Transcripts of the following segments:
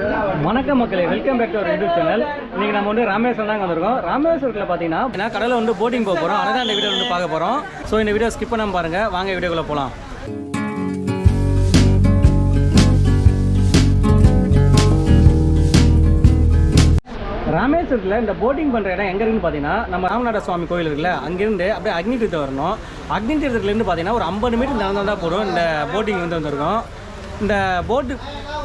வணக்கம் மக்களே welcome back to our YouTube channel இன்னைக்கு நம்ம வந்து ராமேஸ்வரம் தான் வந்திருக்கோம். ராமேஸ்வரத்தில் பார்த்தீங்கன்னா நான் கடலில் வந்து போட்டிங் போக போகிறோம் அதை தான் இந்த வீடியோ வந்து பார்க்க போகிறோம் ஸோ இந்த வீடியோ ஸ்கிப் பண்ணாமல் பாருங்க. வாங்க வீடியோக்குள்ளே போகலாம் ராமேஸ்வரத்தில் இந்த போட்டிங் பண்ணுற இடம் எங்கே இருக்குன்னு பார்த்தீங்கன்னா நம்ம ராமநாத சுவாமி கோயில் இருக்குல்ல அங்கேருந்து அப்படியே அக்னி தீர்த்தம் வரணும். அக்னி தீர்த்தத்துலேருந்து பார்த்தீங்கன்னா ஒரு ஐம்பது மீட்டர் நடந்தால் தான் போகிறோம் இந்த போட்டிங் வந்து வந்திருக்கோம். இந்த போட்டு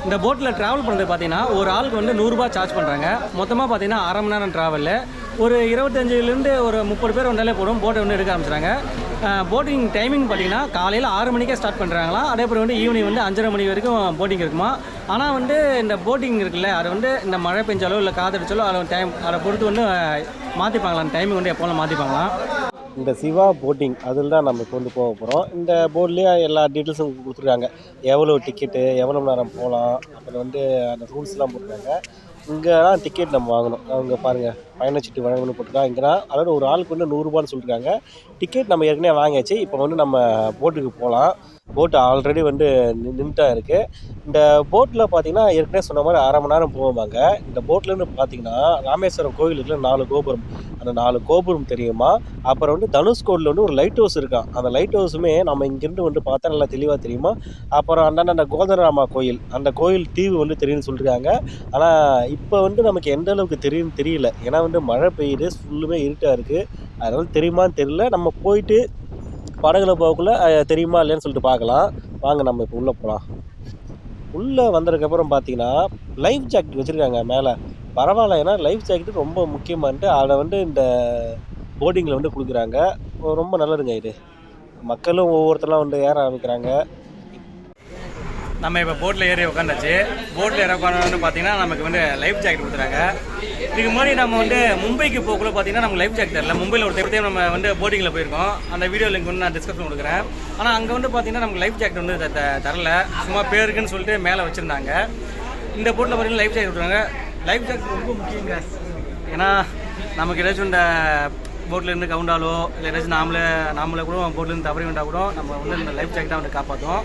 இந்த போட்டில் ட்ராவல் பண்ணுறது பார்த்தீங்கன்னா ஒரு ஆளுக்கு வந்து நூறுரூபா சார்ஜ் பண்ணுறாங்க மொத்தமாக பார்த்தீங்கன்னா அரை மணி நேரம் ட்ராவலில் ஒரு இருபத்தஞ்சிலேருந்து ஒரு முப்பது பேர் வந்தாலே போடும் போட்டை வந்து எடுக்க ஆரம்பிச்சிட்டாங்க போட்டிங் டைமிங் பார்த்தீங்கன்னா காலையில் ஆறு மணிக்கே ஸ்டார்ட் பண்ணுறாங்களா அதே போல் வந்து ஈவினிங் வந்து அஞ்சரை மணி வரைக்கும் போட்டிங் இருக்குமா? ஆனால் வந்து இந்த போட்டிங் இருக்குல்ல அது வந்து இந்த மழை பெஞ்சாலோ இல்லை காதடிச்சாலோ அதை டைம் அதை பொறுத்து வந்து மாற்றிப்பாங்களாம் டைமிங் வந்து எப்போலாம் மாற்றிப்பாங்களாம் இந்த சிவா போட்டிங் அதில் தான் நம்ம கொண்டு போக போகிறோம் இந்த போர்ட்லேயே எல்லா டீட்டெயில்ஸும் கொடுத்துருக்காங்க. எவ்வளோ டிக்கெட்டு எவ்வளோ நேரம் போகலாம் அப்புறம் வந்து அந்த ரூல்ஸ்லாம் போட்டுருக்காங்க. இங்கே தான் டிக்கெட் நம்ம வாங்கணும். அவங்க பாருங்கள் பயணச்சீட்டு வழங்கணும்னு போட்டிருக்காங்க இங்கே அதாவது ஒரு ஆளுக்கு வந்து நூறுரூபான்னு சொல்லியிருக்காங்க டிக்கெட் நம்ம ஏற்கனவே வாங்கியாச்சு. இப்போ வந்து நம்ம போட்டுக்கு போகலாம் போட்டு ஆல்ரெடி வந்து நின்றுட்டா இருக்குது இந்த போட்டில் பார்த்தீங்கன்னா ஏற்கனவே சொன்ன மாதிரி அரை மணி நேரம் போவாங்க இந்த போட்லேருந்து பார்த்தீங்கன்னா ராமேஸ்வரம் கோயிலுக்குள்ள நாலு கோபுரம். அந்த நாலு கோபுரம் தெரியுமா? அப்புறம் வந்து தனுஷ்கோடில் வந்து ஒரு லைட் ஹவுஸ் இருக்கான் அந்த லைட் ஹவுஸுமே நம்ம இங்கேருந்து வந்து பார்த்தா நல்லா தெளிவாக தெரியுமா? அப்புறம் அந்தாண்ட அந்த கோதரராமா கோயில். அந்த கோயில் தீவு வந்து தெரியும்னு சொல்லியிருக்காங்க ஆனால் இப்போ வந்து நமக்கு எந்த அளவுக்கு தெரியும்னு தெரியல. ஏன்னா வந்து மழை பெய்யுது ஃபுல்லுமே இருட்டாக இருக்குது அதனால் தெரியுமான்னு தெரியல. நம்ம போயிட்டு படகுல போகக்குள்ளே தெரியுமா இல்லையான்னு சொல்லிட்டு பார்க்கலாம். வாங்க நம்ம இப்போ உள்ளே போகலாம் உள்ளே வந்ததுக்கப்புறம் பார்த்தீங்கன்னா லைஃப் ஜாக்கெட் வச்சுருக்காங்க மேலே. பரவாயில்ல ஏன்னா லைஃப் ஜாக்கெட் ரொம்ப முக்கியமான்ட்டு அதை வந்து இந்த போர்டிங்கில் வந்து கொடுக்குறாங்க. ரொம்ப நல்லதுங்க இது. மக்களும் ஒவ்வொருத்தரெலாம் வந்து ஏற ஆரம்பிக்கிறாங்க. நம்ம இப்போ போட்டில் ஏறி உட்காந்தாச்சு போட்டில் ஏற உட்காந்து பார்த்தீங்கன்னா நமக்கு வந்து லைஃப் ஜாக்கெட் கொடுத்துறாங்க. இதுக்கு முன்னாடி நம்ம வந்து மும்பைக்கு போகக்குள்ள பார்த்தீங்கன்னா நமக்கு லைஃப் ஜாக்கெட் தரல மும்பையில் ஒரு டைம் நம்ம வந்து போட்டிங்கில் போயிருக்கோம். அந்த வீடியோ லிங்க் வந்து நான் டிஸ்கிரிப்ஷன் கொடுக்குறேன். ஆனால் அங்கே வந்து பார்த்தீங்கன்னா நமக்கு லைஃப் ஜாக்கெட் வந்து தரல. சும்மா பேருக்குன்னு சொல்லிட்டு மேலே வச்சுருந்தாங்க. இந்த போட்டில் பார்த்தீங்கன்னா லைஃப் ஜாக்கெட் கொடுக்குறாங்க. லைஃப் ஜாக்கெட் ரொம்ப முக்கியங்க. ஏன்னா நமக்கு ஏதாச்சும் இந்த போட்டில் இருந்து கவுண்டாலோ இல்லை ஏதாச்சும் நாமளே நாமளே கூட போட்லேருந்து தவறி வந்தால் கூட நம்ம வந்து இந்த லைஃப் ஜாக்கெட்டாக வந்து காப்பாற்றும்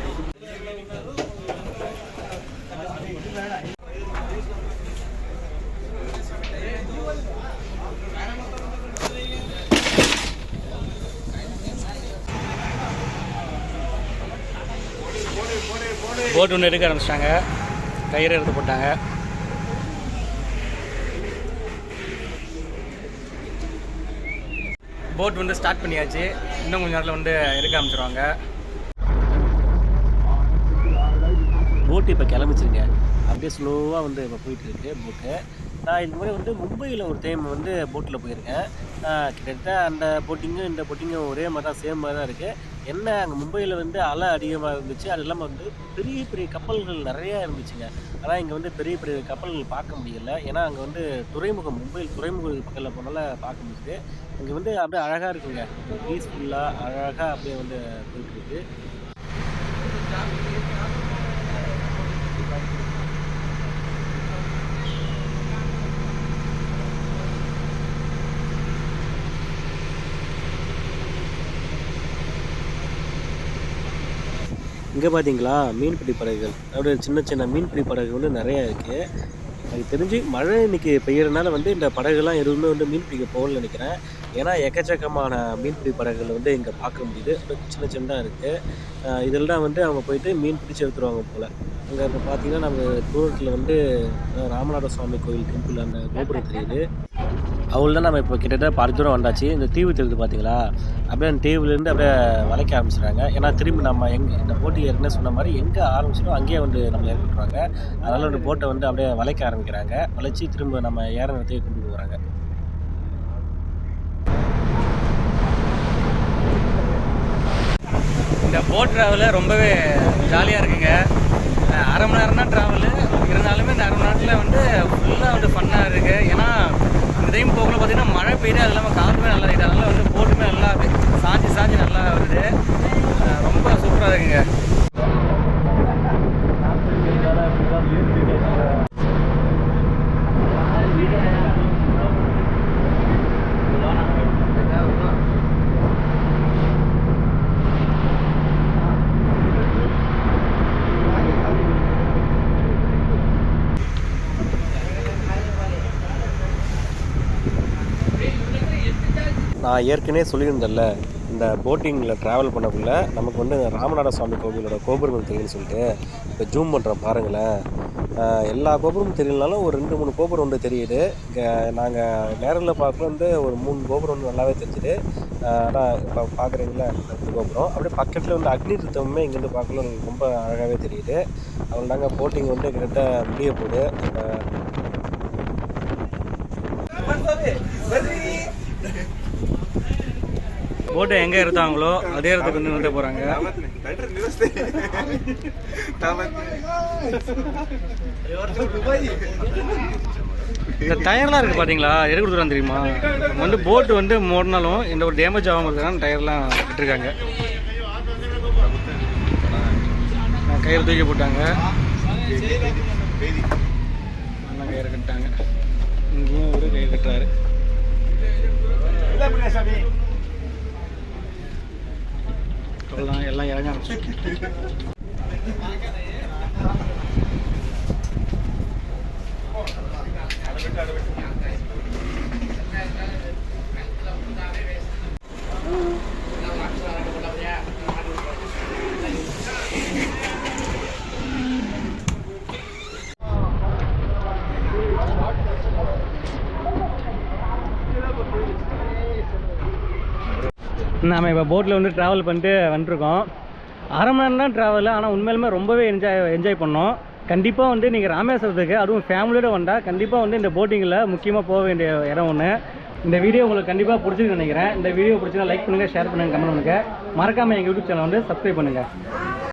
போட் ஒன்று எடுக்க ஆரம்பிச்சிட்டாங்க. கயிறு எடுத்து போட்டாங்க. போட் வந்து ஸ்டார்ட் பண்ணியாச்சு. இன்னும் கொஞ்சம் நேரத்தில் வந்து எடுக்க ஆரம்பிச்சிருவாங்க. போட்டு இப்போ கிளம்பிச்சிருங்க. அப்படியே ஸ்லோவாக வந்து இப்போ போயிட்டு இருக்கு போட்டு. நான் இது மாதிரி வந்து மும்பையில் ஒரு டைம் வந்து போட்டில் போயிருக்கேன். கிட்டத்தட்ட அந்த போட்டிங்கும் இந்த போட்டிங்கும் ஒரே மாதிரி தான் சேம் மாதிரி தான் இருக்குது என்ன அங்கே மும்பையில் வந்து அலை அதிகமாக இருந்துச்சு. அது இல்லாமல் வந்து பெரிய பெரிய கப்பல்கள் நிறையா இருந்துச்சுங்க. ஆனால் இங்கே வந்து பெரிய பெரிய கப்பல்கள் பார்க்க முடியல. ஏன்னா அங்கே வந்து துறைமுகம் மும்பையில் துறைமுகம் பக்கத்தில் போனால பார்க்க முடியுது. இங்கே வந்து அப்படியே அழகாக இருக்குங்க. பீஸ்ஃபுல்லாக அழகாக அப்படியே வந்து போயிட்டு இருக்கு. இங்கே பார்த்தீங்களா மீன்பிடி படகுகள். அப்படியே சின்ன சின்ன மீன்பிடி படகு வந்து நிறையா இருக்குது எனக்கு தெரிஞ்சு மழை இன்றைக்கி பெய்யறதுனால வந்து இந்த படகுலாம் எதுவுமே வந்து மீன் பிடிக்க போகலன்னு நினைக்கிறேன். ஏன்னா எக்கச்சக்கமான மீன்பிடி படகுகள் வந்து இங்கே பார்க்க முடியுது. சின்ன சின்னதாக இருக்குது இதெல்லாம் வந்து அவங்க போயிட்டு மீன் பிடிச்சி எடுத்துருவாங்க போல். அங்கே இப்போ பார்த்தீங்கன்னா நம்ம தூரத்தில் வந்து ராமநாத சுவாமி கோயில் டெம்பிள் அந்த கோபுரம் தெரியுது. அவள் தான் நம்ம இப்போ கிட்டத்தட்ட பாதி தூரம் வந்தாச்சு. இந்த தீவு தெரியுது பார்த்தீங்களா அப்படியே அந்த தீவுலேருந்து அப்படியே வளைக்க ஆரம்பிச்சிடுறாங்க. ஏன்னா திரும்பி நம்ம எங்கே இந்த போட்டி ஏற்கனவே சொன்ன மாதிரி எங்கே ஆரம்பிச்சிடும் அங்கேயே வந்து நம்மளை ஏற்படுறாங்க அதனால் அந்த போட்டை வந்து அப்படியே வளைக்க ஆரம்பிக்கிறாங்க. வளைச்சி திரும்ப நம்ம ஏற இடத்தையே கொண்டு போகிறாங்க இந்த போட் ட்ராவலு ரொம்பவே ஜாலியாக இருக்குங்க. அரை மணி நேரம் தான் ட்ராவலு இருந்தாலுமே இந்த அரை மணி நேரத்தில் வந்து ஃபுல்லாக வந்து ஃபன்னாக இருக்குது ஏன்னா இந்த போகல பார்த்தீங்கன்னா மழை பெய்யுது அது இல்லாமல் காற்றுமே நல்லா இருக்குது. அதனால் வந்து போட்டுமே நல்லா இருக்கு சாஞ்சி சாஞ்சி நல்லா வருது. ரொம்ப சூப்பராக இருக்குங்க. நான் ஏற்கனவே சொல்லியிருந்தேன்ல இந்த போட்டிங்கில் ட்ராவல் பண்ணக்குள்ள நமக்கு வந்து ராமநாத சுவாமி கோவிலோட கோபுரங்கள் தெரியும்னு சொல்லிட்டு இப்போ ஜூம் பண்ணுறோம் பாருங்களேன். எல்லா கோபுரமும் தெரியலனாலும் ஒரு ரெண்டு மூணு கோபுரம் வந்து தெரியுது. இங்கே நாங்கள் நேரில் பார்க்க வந்து ஒரு மூணு கோபுரம் வந்து நல்லாவே தெரிஞ்சுது. ஆனால் இப்போ பார்க்குறீங்களா ரெண்டு கோபுரம்? அப்படியே பக்கத்தில் வந்து அக்னி தீர்த்தமுமே இங்கேருந்து பார்க்கல ரொம்ப அழகாகவே தெரியுது. அவ்வளோ நாங்கள் போட்டிங் வந்து கிட்ட முடிய போகுது. போட்டை எங்கே இருந்தாங்களோ அதே இடத்துக்கு வந்து வந்து போகிறாங்க இந்த டயர்லாம் இருக்குது பார்த்தீங்களா எது கொடுத்துருவாங்க தெரியுமா? வந்து போட்டு வந்து மோடினாலும் இந்த ஒரு டேமேஜ் ஆகாம இருக்கிறாங்க டயர்லாம் விட்டுருக்காங்க. கயிறு தூக்கி போட்டாங்க. அண்ணா கயிறு கட்டாங்க இங்கேயும் ஒரு கயிறு கட்டுறாரு. எல்லாம் இறங்க ஆரம்பிச்சு நாம் இப்போ போட்டில் வந்து ட்ராவல் பண்ணிட்டு வந்துருக்கோம். அரை மணி நேரம் தான் ட்ராவல் ஆனால் உண்மையிலுமே ரொம்பவே என்ஜாய் என்ஜாய் பண்ணோம். கண்டிப்பாக வந்து நீங்கள் ராமேஸ்வரத்துக்கு அதுவும் ஃபேமிலியோட வந்தால் கண்டிப்பாக வந்து இந்த போட்டிங்கில் முக்கியமாக போக வேண்டிய இடம் ஒன்று இந்த வீடியோ உங்களுக்கு கண்டிப்பாக பிடிச்சிருக்கு நினைக்கிறேன். இந்த வீடியோ பிடிச்சினா லைக் பண்ணுங்கள் ஷேர் பண்ணுங்கள் கமெண்ட் பண்ணுங்கள் மறக்காமல் எங்கள் யூடியூப் சேனல் வந்து சப்ஸ்கிரைப் பண்ணுங்கள்